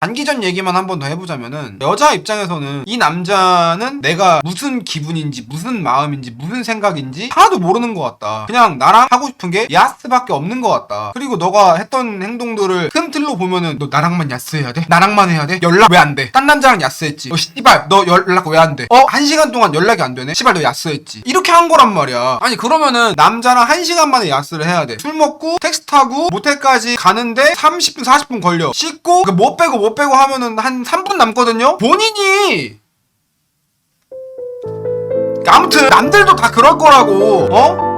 단기전 얘기만 한 번 더 해보자면은 여자 입장에서는 이 남자는 내가 무슨 기분인지 무슨 마음인지 무슨 생각인지 하나도 모르는 것 같다. 그냥 나랑 하고 싶은 게 야스밖에 없는 것 같다. 그리고 너가 했던 행동들을 큰 틀로 보면은 너 나랑만 야스해야 돼? 나랑만 해야 돼? 연락 왜 안 돼? 딴 남자랑 야스했지. 어 씨발 너 연락 왜 안 돼? 어 한 시간 동안 연락이 안 되네. 씨발 너 야스했지. 이렇게 한 거란 말이야. 아니 그러면은 남자랑 한 시간 만에 야스를 해야 돼. 술 먹고 타고 모텔까지 가는데 30분 40분 걸려. 씻고 그못 빼고 못 빼고 하면은 한 3분 남거든요. 본인이 아무튼 남들도 다 그럴 거라고. 어?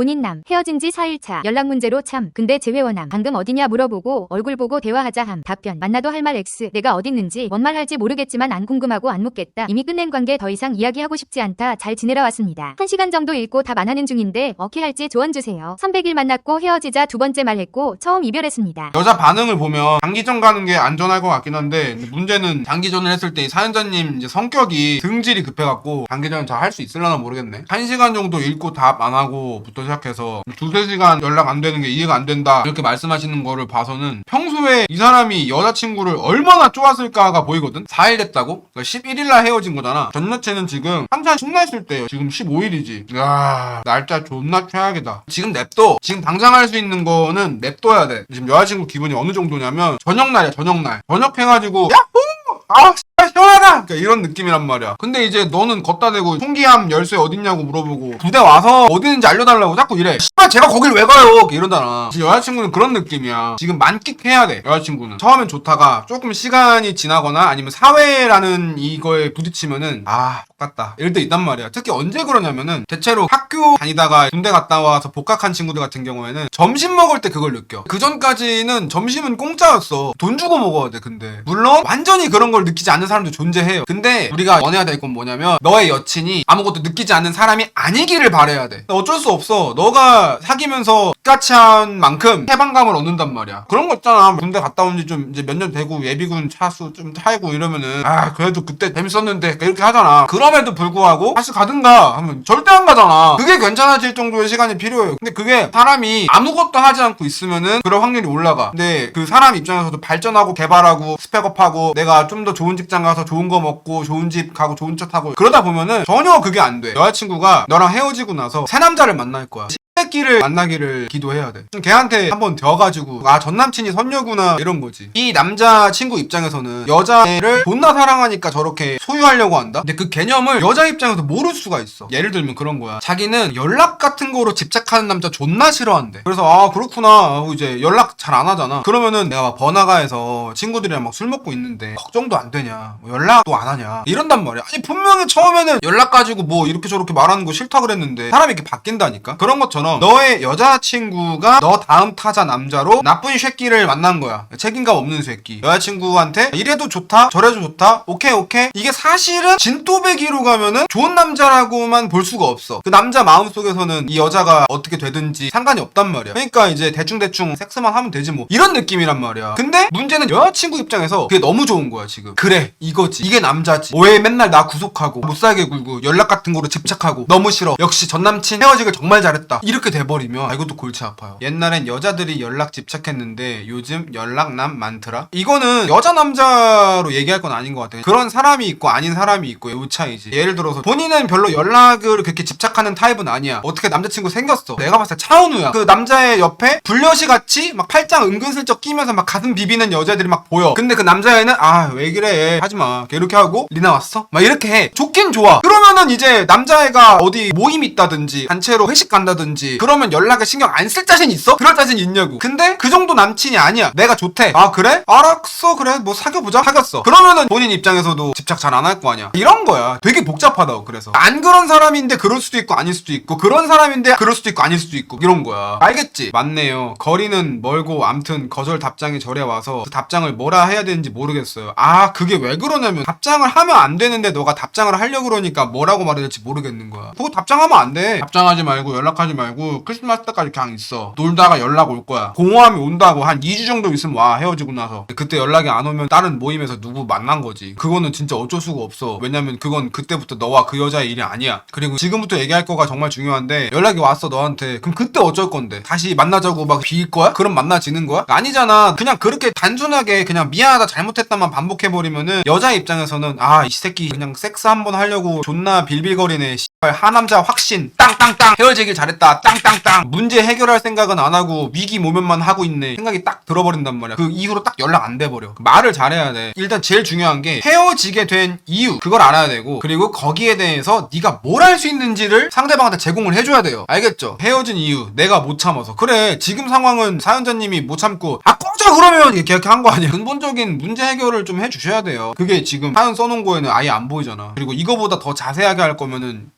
본인 남 헤어진 지 4일차 연락 문제로 참 근데 재회원함 방금 어디냐 물어보고 얼굴 보고 대화하자 함 답변 만나도 할 말 X 내가 어딨는지 뭔 말 할지 모르겠지만 안 궁금하고 안 묻겠다. 이미 끝낸 관계 더 이상 이야기하고 싶지 않다. 잘 지내러 왔습니다. 1시간 정도 읽고 답 안 하는 중인데 어떻게 할지 조언 주세요. 300일 만났고 헤어지자 두 번째 말했고 처음 이별했습니다. 여자 반응을 보면 장기전 가는 게 안전할 것 같긴 한데 문제는 장기전을 했을 때이 사연자님 이제 성격이 등질이 급해갖고 장기전을 잘할 수 있을려나 모르겠네. 한 시간 정도 읽고 답 안 하고부터 시작해서 두세 시간 연락 안 되는 게 이해가 안 된다 이렇게 말씀하시는 거를 봐서는 평소에 이 사람이 여자친구를 얼마나 좋았을까가 보이거든. 4일 됐다고? 그러니까 11일날 헤어진 거잖아. 전 여친은 지금 한참 신났을 때요. 지금 15일이지. 야 날짜 존나 최악이다. 지금 냅둬. 지금 당장 할 수 있는 거는 냅둬야 돼. 지금 여자친구 기분이 어느 정도냐면 저녁날이야 저녁날. 저녁 해가지고 야호! 아 씨발 시원하다! 그러니까 이런 느낌이란 말이야. 근데 이제 너는 걷다 대고 총기함 열쇠 어딨냐고 물어보고 부대 와서 어디 있는지 알려달라고 자꾸 이래. 씨 발 제가 거길 왜 가요? 이러잖아. 여자친구는 그런 느낌이야. 지금 만끽해야 돼. 여자친구는. 처음엔 좋다가 조금 시간이 지나거나 아니면 사회라는 이거에 부딪히면은 아 똑같다. 이럴 때 있단 말이야. 특히 언제 그러냐면은 대체로 학교 다니다가 군대 갔다 와서 복학한 친구들 같은 경우에는 점심 먹을 때 그걸 느껴. 그 전까지는 점심은 공짜였어. 돈 주고 먹어야 돼. 근데 물론 완전히 그런 걸 느끼지 않는 사람도 존재해요. 근데 우리가 원해야 될 건 뭐냐면 너의 여친이 아무것도 느끼지 않는 사람이 아니기를 바래야 돼. 어쩔 수 없어. 너가 사귀면서 같이 한 만큼 해방감을 얻는단 말이야. 그런 거 있잖아. 군대 갔다 온 지 좀 이제 몇 년 되고 예비군 차수 좀 타고 이러면은 아 그래도 그때 재밌었는데 이렇게 하잖아. 그럼에도 불구하고 다시 가든가 하면 절대 안 가잖아. 그게 괜찮아질 정도의 시간이 필요해요. 근데 그게 사람이 아무것도 하지 않고 있으면은 그럴 확률이 올라가. 근데 그 사람 입장에서도 발전하고 개발하고 스펙업하고 내가 좀 더 좋은 직장 가서 좋은 거 먹고 좋은 집 가고 좋은 차 타고 그러다 보면은 전혀 그게 안 돼. 여자친구가 너랑 헤어지고 나서 새 남자를 만날 거야. 새끼를 만나기를 기도해야 돼. 좀 걔한테 한번 되어가지고 아 전 남친이 선녀구나 이런 거지. 이 남자 친구 입장에서는 여자를 존나 사랑하니까 저렇게 소유하려고 한다. 근데 그 개념을 여자 입장에서 모를 수가 있어. 예를 들면 그런 거야. 자기는 연락 같은 거로 집착하는 남자 존나 싫어한대. 그래서 아 그렇구나 하고 이제 연락 잘 안 하잖아. 그러면은 내가 막 번화가에서 친구들이랑 막 술 먹고 있는데 걱정도 안 되냐? 뭐 연락도 안 하냐? 이런단 말이야. 아니 분명히 처음에는 연락 가지고 뭐 이렇게 저렇게 말하는 거 싫다 그랬는데 사람이 이렇게 바뀐다니까. 그런 것처럼 너의 여자친구가 너 다음 타자 남자로 나쁜 새끼를 만난 거야. 책임감 없는 새끼. 여자친구한테 이래도 좋다, 저래도 좋다. 오케이 오케이. 이게 사실은 진또배기로 가면은 좋은 남자라고만 볼 수가 없어. 그 남자 마음속에서는 이 여자가 어떻게 되든지 상관이 없단 말이야. 그러니까 이제 대충대충 섹스만 하면 되지 뭐. 이런 느낌이란 말이야. 근데 문제는 여자친구 입장에서 그게 너무 좋은 거야 지금. 그래 이거지. 이게 남자지. 왜 맨날 나 구속하고 못 살게 굴고 연락 같은 거로 집착하고 너무 싫어. 역시 전 남친 헤어지길 정말 잘했다. 이렇게 돼버리면 아 이것도 골치 아파요. 옛날엔 여자들이 연락 집착했는데 요즘 연락남 많더라. 이거는 여자 남자로 얘기할 건 아닌 것 같아. 그런 사람이 있고 아닌 사람이 있고 요 차이지. 예를 들어서 본인은 별로 연락을 그렇게 집착하는 타입은 아니야. 어떻게 남자친구 생겼어. 내가 봤을 때 차은우야. 그 남자의 옆에 불려시 같이 막 팔짱 은근슬쩍 끼면서 막 가슴 비비는 여자들이 막 보여. 근데 그 남자애는 아 왜 그래 하지마. 이렇게 하고 리나 왔어? 막 이렇게 해. 좋긴 좋아. 그러면은 이제 남자애가 어디 모임 있다든지 단체로 회식 간다든지 그러면 연락에 신경 안 쓸 자신 있어? 그럴 자신 있냐고. 근데 그 정도 남친이 아니야. 내가 좋대. 아 그래? 알았어 그래 뭐 사귀어보자. 사귀었어. 그러면은 본인 입장에서도 집착 잘 안 할 거 아니야. 이런 거야. 되게 복잡하다고 그래서. 안 그런 사람인데 그럴 수도 있고 아닐 수도 있고 그런 사람인데 그럴 수도 있고 아닐 수도 있고 이런 거야. 알겠지? 맞네요. 거리는 멀고 암튼 거절 답장이 절에 와서 그 답장을 뭐라 해야 되는지 모르겠어요. 아 그게 왜 그러냐면 답장을 하면 안 되는데 너가 답장을 하려고 그러니까 뭐라고 말해야 될지 모르겠는 거야. 그거 답장하면 안 돼. 답장하지 말고 연락하지 말고 말고 크리스마스 때까지 그냥 있어. 놀다가 연락 올 거야. 공허함이 온다고 한 2주 정도 있으면 와 헤어지고 나서. 그때 연락이 안 오면 다른 모임에서 누구 만난 거지. 그거는 진짜 어쩔 수가 없어. 왜냐면 그건 그때부터 너와 그 여자의 일이 아니야. 그리고 지금부터 얘기할 거가 정말 중요한데 연락이 왔어 너한테. 그럼 그때 어쩔 건데? 다시 만나자고 막빌 거야? 그럼 만나지는 거야? 아니잖아. 그냥 그렇게 단순하게 그냥 미안하다 잘못했다만 반복해 버리면은 여자 입장에서는 아 이 새끼 그냥 섹스 한번 하려고 존나 빌빌거리네. 하남자 확신 땅땅땅 헤어지길 잘했다 땅땅땅. 문제 해결할 생각은 안 하고 위기 모면만 하고 있네. 생각이 딱 들어버린단 말이야. 그 이후로 딱 연락 안 돼버려. 말을 잘해야 돼. 일단 제일 중요한 게 헤어지게 된 이유 그걸 알아야 되고 그리고 거기에 대해서 네가 뭘 할 수 있는지를 상대방한테 제공을 해줘야 돼요. 알겠죠? 헤어진 이유 내가 못 참아서. 그래 지금 상황은 사연자님이 못 참고 아 꺼져 그러면! 이렇게 한 거 아니야? 근본적인 문제 해결을 좀 해주셔야 돼요. 그게 지금 사연 써놓은 거에는 아예 안 보이잖아. 그리고 이거보다 더 자세하게 할 거면은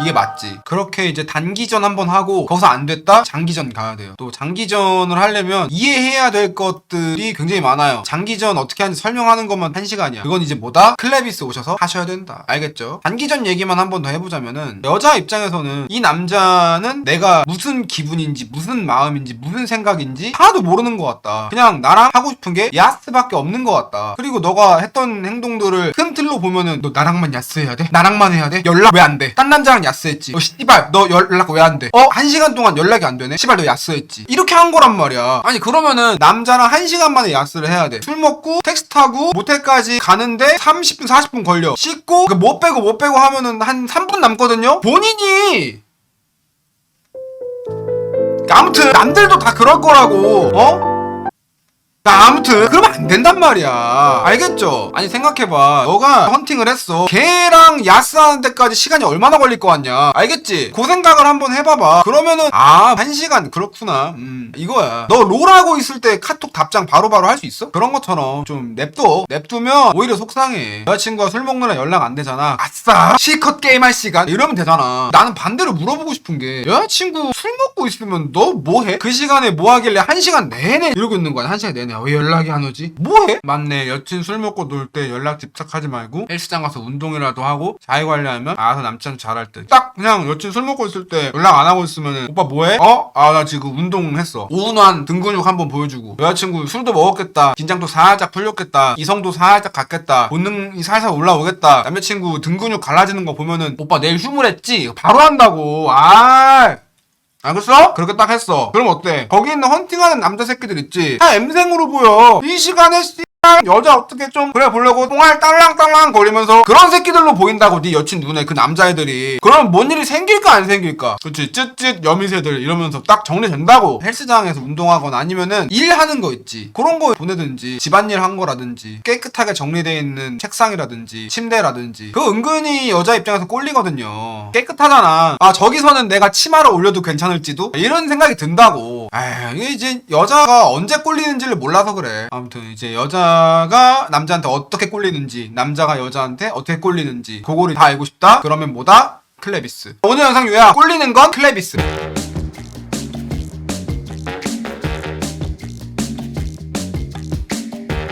이게 맞지. 그렇게 이제 단기전 한번 하고 거기서 안 됐다? 장기전 가야 돼요. 또 장기전을 하려면 이해해야 될 것들이 굉장히 많아요. 장기전 어떻게 하는지 설명하는 것만 한 시간이야. 그건 이제 뭐다? 클레비스 오셔서 하셔야 된다. 알겠죠? 단기전 얘기만 한 번 더 해보자면은 여자 입장에서는 이 남자는 내가 무슨 기분인지 무슨 마음인지 무슨 생각인지 하나도 모르는 것 같다. 그냥 나랑 하고 싶은 게 야스밖에 없는 것 같다. 그리고 너가 했던 행동들을 큰 틀로 보면은 너 나랑만 야스해야 돼? 나랑만 해야 돼? 연락 왜 안 돼? 딴 남자랑 야스했지. 어 씨발 너 연락 왜 안 돼? 어 한 시간 동안 연락이 안 되네. 씨발 너 야스했지. 이렇게 한 거란 말이야. 아니 그러면은 남자랑 한 시간 만에 야스를 해야 돼. 술 먹고 택시 타고 모텔까지 가는데 30분 40분 걸려. 씻고 그 못 빼고 못 빼고 하면은 한 3분 남거든요. 본인이 아무튼 남들도 다 그럴 거라고 어? 나 아무튼 그러면 안 된단 말이야. 알겠죠? 아니 생각해봐. 너가 헌팅을 했어. 걔랑 야스하는 데까지 시간이 얼마나 걸릴 것 같냐. 알겠지? 그 생각을 한번 해봐봐. 그러면은 아한 시간. 그렇구나. 음 이거야. 너 롤하고 있을 때 카톡 답장 바로바로 할 수 있어? 그런 것처럼 좀 냅둬. 냅두면 오히려 속상해. 여자친구가 술 먹느라 연락 안 되잖아. 아싸! 실컷 게임할 시간? 이러면 되잖아. 나는 반대로 물어보고 싶은 게 여자친구 술 먹고 있으면 너 뭐해? 그 시간에 뭐 하길래 한 시간 내내 이러고 있는 거야. 한 시간 내내 왜 연락이 안 오지? 뭐해? 맞네 여친 술 먹고 놀 때 연락 집착하지 말고 헬스장 가서 운동이라도 하고 자기 관리하면 알아서 남자는 잘할 듯 딱 그냥 여친 술 먹고 있을 때 연락 안 하고 있으면 오빠 뭐해? 어? 아 나 지금 운동했어 오운환 등 근육 한번 보여주고 여자친구 술도 먹었겠다 긴장도 살짝 풀렸겠다 이성도 살짝 갔겠다 본능이 살살 올라오겠다 남자친구 등 근육 갈라지는 거 보면은 오빠 내일 휴무랬지? 바로 한다고 아 알겠어? 그렇게 딱 했어. 그럼 어때? 거기 있는 헌팅하는 남자 새끼들 있지? 다 M생으로 보여. 이 시간에 씨 여자 어떻게 좀 그래 보려고 똥알 딸랑딸랑 거리면서 그런 새끼들로 보인다고 네 여친 눈에 그 남자애들이. 그럼 뭔 일이 생길까 안 생길까? 그치 쯧쯧 여미새들 이러면서 딱 정리된다고. 헬스장에서 운동하거나 아니면은 일하는 거 있지. 그런 거 보내든지 집안일 한 거라든지 깨끗하게 정리되어 있는 책상이라든지 침대라든지. 그 은근히 여자 입장에서 꼴리거든요. 깨끗하잖아. 아 저기서는 내가 치마를 올려도 괜찮을지도? 이런 생각이 든다 고 아 이게 이제 여자가 언제 꼴리는지를 몰라서 그래. 아무튼 이제 여자가 남자한테 어떻게 꼴리는지 남자가 여자한테 어떻게 꼴리는지 그거를 다 알고 싶다? 그러면 뭐다? 클레비스. 오늘 영상 요약 꼴리는 건 클레비스